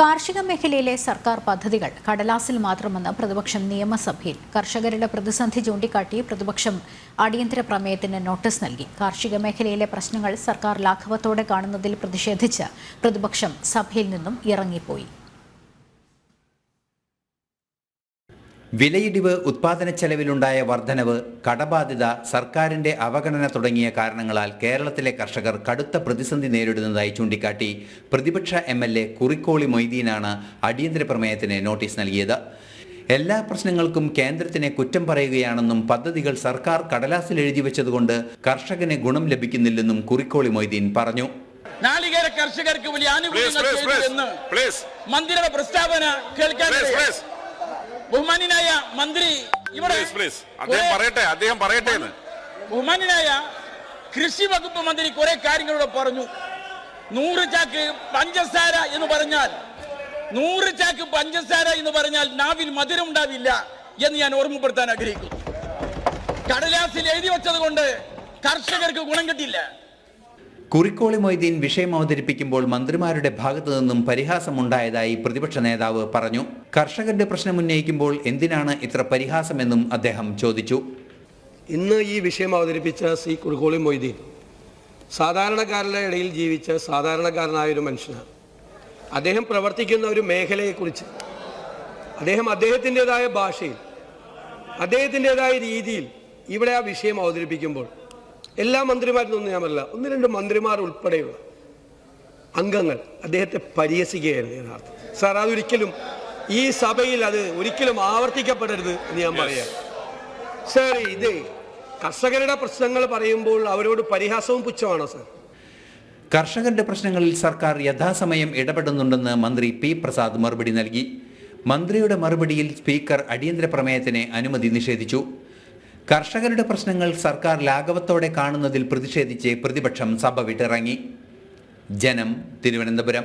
കാർഷിക മേഖലയിലെ സർക്കാർ പദ്ധതികൾ കടലാസിൽ മാത്രമെന്ന് പ്രതിപക്ഷം നിയമസഭയിൽ. കർഷകരുടെ പ്രതിസന്ധി ചൂണ്ടിക്കാട്ടി പ്രതിപക്ഷം അടിയന്തര പ്രമേയത്തിന് നോട്ടീസ് നൽകി. കാർഷിക മേഖലയിലെ പ്രശ്നങ്ങൾ സർക്കാർ ലാഘവത്തോടെ കാണുന്നതിൽ പ്രതിഷേധിച്ച് പ്രതിപക്ഷം സഭയിൽ നിന്നും ഇറങ്ങിപ്പോയി. വിലയിടിവ് ഉത്പാദന ചെലവിലുണ്ടായ വർധനവ് കടബാധ്യത സർക്കാരിന്റെ അവഗണന തുടങ്ങിയ കാരണങ്ങളാൽ കേരളത്തിലെ കർഷകർ കടുത്ത പ്രതിസന്ധി നേരിടുന്നതായി ചൂണ്ടിക്കാട്ടി പ്രതിപക്ഷ എം എൽ എ കുറിക്കോളി മൊയ്തീനാണ് അടിയന്തര പ്രമേയത്തിന് നോട്ടീസ് നൽകിയത്. എല്ലാ പ്രശ്നങ്ങൾക്കും കേന്ദ്രത്തിനെ കുറ്റം പറയുകയാണെന്നും പദ്ധതികൾ സർക്കാർ കടലാസിൽ എഴുതി വെച്ചതുകൊണ്ട് കർഷകന് ഗുണം ലഭിക്കുന്നില്ലെന്നും കുറിക്കോളി മൊയ്തീൻ പറഞ്ഞു. നാളികേര കർഷകർക്ക് വലിയ ആനുകൂല്യങ്ങൾ മന്ത്രിയുടെ പ്രസ്താവന കേൾക്കാൻ ബഹുമാന്യനായ മന്ത്രി ഇവിടെ please, please. അദ്ദേഹം കുറെ- പറയട്ടെ അദ്ദേഹം പറയട്ടെ എന്ന്. കൃഷി വകുപ്പ് മന്ത്രി കുറെ കാര്യങ്ങളോട് പറഞ്ഞു. നൂറ് ചാക്ക് പഞ്ചസാര എന്ന് പറഞ്ഞാൽ നൂറ് ചാക്ക് പഞ്ചസാര എന്ന് പറഞ്ഞാൽ നാവിൽ മധുരം ഉണ്ടാവില്ല എന്ന് ഞാൻ ഓർമ്മപ്പെടുത്താൻ ആഗ്രഹിക്കുന്നു. കടലാസിൽ എഴുതി വെച്ചത് കൊണ്ട് കർഷകർക്ക് ഗുണം കിട്ടില്ല. കുറിക്കോളി മൊയ്തീൻ വിഷയം അവതരിപ്പിക്കുമ്പോൾ മന്ത്രിമാരുടെ ഭാഗത്തു നിന്നും പരിഹാസമുണ്ടായതായി പ്രതിപക്ഷ നേതാവ് പറഞ്ഞു. കർഷകരുടെ പ്രശ്നം ഉന്നയിക്കുമ്പോൾ എന്തിനാണ് ഇത്ര പരിഹാസമെന്നും അദ്ദേഹം ചോദിച്ചു. ഇന്ന് ഈ വിഷയം അവതരിപ്പിച്ച സി കുറിക്കോളി മൊയ്തീൻ സാധാരണക്കാരുടെ ഇടയിൽ ജീവിച്ച സാധാരണക്കാരനായ ഒരു മനുഷ്യനാണ്. അദ്ദേഹം പ്രവർത്തിക്കുന്ന ഒരു മേഖലയെക്കുറിച്ച് അദ്ദേഹം അദ്ദേഹത്തിന്റെതായ ഭാഷയിൽ അദ്ദേഹത്തിന്റെതായ രീതിയിൽ ഇവിടെ ആ വിഷയം അവതരിപ്പിക്കുമ്പോൾ എല്ലാ മന്ത്രിമാരിലൊന്നും ഞാൻ പറയില്ല. ഒന്ന് രണ്ട് മന്ത്രിമാർ ഉൾപ്പെടെയുള്ള അംഗങ്ങൾ അദ്ദേഹത്തെ പരിഹസിക്കുകയായിരുന്നു യഥാർത്ഥം സാർ അതൊരിക്കലും ഈ സഭയിൽ അത് ഒരിക്കലും ആവർത്തിക്കപ്പെടരുത് എന്ന് ഞാൻ പറയാം. സാർ ഇത് കർഷകരുടെ പ്രശ്നങ്ങൾ പറയുമ്പോൾ അവരോട് പരിഹാസവും പുച്ഛമാണോ സാർ? കർഷകരുടെ പ്രശ്നങ്ങളിൽ സർക്കാർ യഥാസമയം ഇടപെടുന്നുണ്ടെന്ന് മന്ത്രി പി. പ്രസാദ് മറുപടി നൽകി. മന്ത്രിയുടെ മറുപടിയിൽ സ്പീക്കർ അടിയന്തര പ്രമേയത്തിന് അനുമതി നിഷേധിച്ചു. കർഷകരുടെ പ്രശ്നങ്ങൾ സർക്കാർ ലാഘവത്തോടെ കാണുന്നതിൽ പ്രതിഷേധിച്ച് പ്രതിപക്ഷം സഭ വിട്ടിറങ്ങി. ജനം തിരുവനന്തപുരം.